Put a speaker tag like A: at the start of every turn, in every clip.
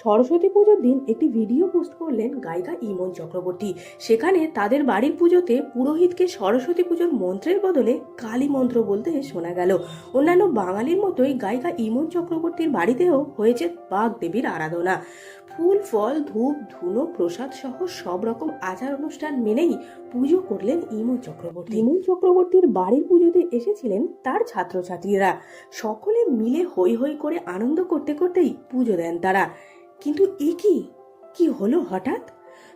A: সরস্বতী পুজোর দিন একটি ভিডিও পোস্ট করলেন গায়িকা ইমন চক্রবর্তী। সেখানে তাদের বাড়ির পুজোতে পুরোহিতকে সরস্বতী পুজোর মন্ত্রের বদলে কালী মন্ত্র বলতে শোনা গেল। অন্যান্য বাঙালির মতোই গায়িকা ইমন চক্রবর্তীর বাড়িতেও হয়েছে বাঘ দেবীর আরাধনা। ফুল, ফল, ধূপ, ধুনো, প্রসাদ সহ সব রকম আচার অনুষ্ঠান মেনেই পুজো করলেন ইমন চক্রবর্তী। ইমন চক্রবর্তীর বাড়ির পুজোতে এসেছিলেন তার ছাত্রছাত্রীরা। সকলে মিলে হই হই করে আনন্দ করতে করতেই পুজো দেন তারা। কিন্তু এ কি? কি হলো হঠাৎ?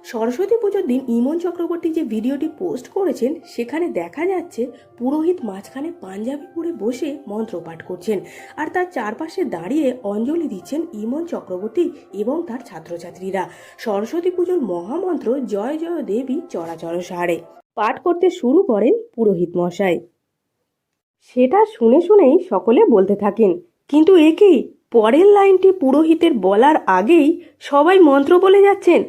A: সরস্বতী পুজোর দিন ইমন চক্রবর্তী যে ভিডিওটি পোস্ট করেছেন, সেখানে দেখা যাচ্ছে পুরোহিত মাঝখানে পাঞ্জাবি পরে বসে মন্ত্রপাঠ করছেন আর তার চারপাশে দাঁড়িয়ে অঞ্জলি দিচ্ছেন ইমন চক্রবর্তী এবং তার ছাত্রছাত্রীরা। সরস্বতী পুজোর মহামন্ত্র জয় জয় দেবী চরাচর সারে। পাঠ করতে শুরু করেন পুরোহিত মশাই। সেটা শুনে শুনেই সকলে বলতে থাকেন, কিন্তু এ কি? পরের লাইনটি পুরোহিতের বলার আগেই সবাই মন্ত্র বলে যাচ্ছেন।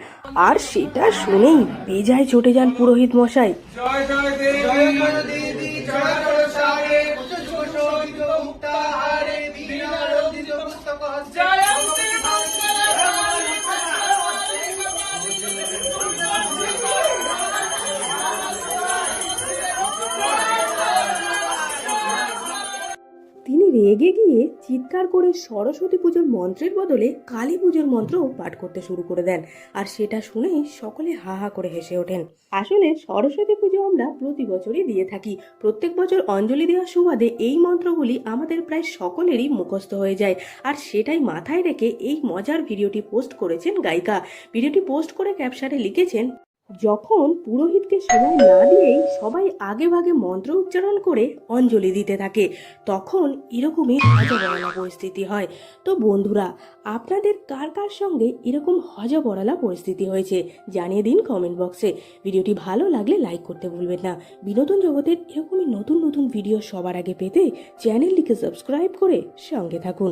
A: আর সেটা শুনেই বেজায় চটে যান পুরোহিত মশাই।
B: জয় জয় দেবী, জয়
A: তিনি রেগে গিয়ে চিৎকার করে সরস্বতী পুজোর মন্ত্রের বদলে কালী পুজোর মন্ত্র পাঠ করতে শুরু করে দেন আর সেটা শুনেই সকলে হা হা করে হেসে ওঠেন। আসলে সরস্বতী পুজো আমরা প্রতি বছরই দিয়ে থাকি। প্রত্যেক বছর অঞ্জলি দেওয়ার সুবাদে এই মন্ত্রগুলি আমাদের প্রায় সকলেরই মুখস্থ হয়ে যায়। আর সেটাই মাথায় রেখে এই মজার ভিডিওটি পোস্ট করেছেন গায়িকা। ভিডিওটি পোস্ট করে ক্যাপশনে লিখেছেন যখন পুরোহিতকে সময় না দিয়েই সবাই আগে ভাগে মন্ত্র উচ্চারণ করে অঞ্জলি দিতে থাকে, তখন এরকমই হজবরলা পরিস্থিতি হয়। তো বন্ধুরা, আপনাদের কার কার সঙ্গে এরকম হজবরলা পরিস্থিতি হয়েছে জানিয়ে দিন কমেন্ট বক্সে ভিডিওটি ভালো লাগলে লাইক করতে ভুলবেন না। বিনোদন জগতের এরকমই নতুন নতুন ভিডিও সবার আগে পেতে চ্যানেলটিকে সাবস্ক্রাইব করে সঙ্গে থাকুন।